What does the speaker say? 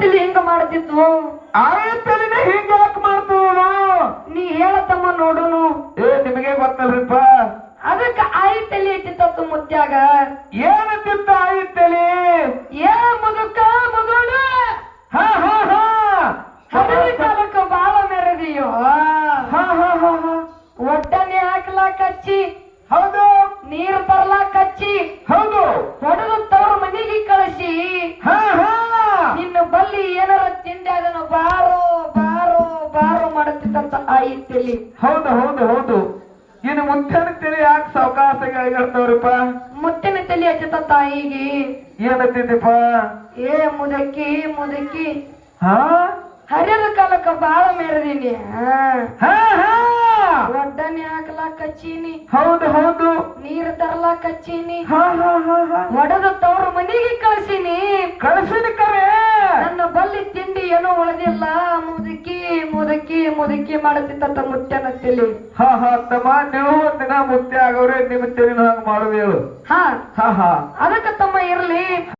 ತಲಿ ಹಿಂಗ ಮಾಡ್ತಿದ್ವು ಆಯ್ತಲಿನ ಹಿಂಗ ಯಾಕೆ ಮಾಡ್ತೀವನು ನೀ ಹೇಳತಮ್ಮ ನೋಡುನು. ಏ ನಿಮಗೆ ಗೊತ್ತಲ್ರಿಪ್ಪ. ಅದಕ್ಕ ಆಯಿ ಇಟ್ಟಿತ್ತ ಮುದ್ದಾಗ ಮುತ್ಯಾಗ? ಆಯಿ ತಲೆ? ಏ ಮುದುಕ ಮುದುಡ. ಹಾ ಹಾ ಹಾ. ಹರಿದ ಕಾಲಕ್ಕ ಬಾಳ ಮೆರದಿಯೋ ಹಾ ಹಾ ಹಾ ಒಟ್ಟನೆ ಹಾಕ್ಲಾ ಕಚ್ಚಿ. ಹೌದು. ನೀರು ತರ್ಲಾಕ ಹಚ್ಚಿ ಹೌದು. ಮಾಡುತ್ತಿದ್ದಂತ ಆಯಿ ತಲಿ ಹೌದು ಹೌದು ಹೌದು. ಇನ್ನು ಮುತ್ತಿನ ತಿಳಿ ಯಾಕೆ ಸಾವಕಾಶ ಹೇಳ್ತಾವ್ರಿಪ್ಪ ಮುತ್ತಿನ ತಲಿ ಹಚ್ಚತ ತಾಯಿಗೆ. ಏನತ್ತಿದ್ದಪ್ಪ ಏ ಮುದಕಿ ಮುದಕಿ. ಹಾ? ಹರಿದ ಕಾಲಕ್ಕ ಬಾಳ ಮೇರದೀನಿ ಹಾ. ಹಾ ಹಾ. ಒಡ್ಡನೆ ಹಾಕ್ಲಾಕ ಹಚ್ಚೀನಿ ಹೌದು ಹೌದು. ನೀರು ಹಚ್ಚೀನಿ ಹಾ ಹಾ ಹಾ ಹಾ. ಒಡೆದು ತವ್ರ ಮನೆಗೆ ಕಳ್ಸೀನಿ. ಕಳಿಸಿದ ಉಳಿದಿಲ್ಲ ಮುದುಕಿ ಮುದುಕಿ ಮುದುಕಿ ಮಾಡುತ್ತಿತ್ತ ಮುತ್ಯನ ತಲಿ ಹಾ ಹಾ ತಮ್ಮ ನೀವು ಒಂದಿನ ಮುತ್ಯ ಆಗವ್ರೆ ನಿಮ್ಮ ತಿಳಿ ಹಂಗ ಮಾಡುವ ಹಾ. ಹಾ ಹಾ. ಅದಕ್ಕ ತಮ್ಮ ಇರ್ಲಿ.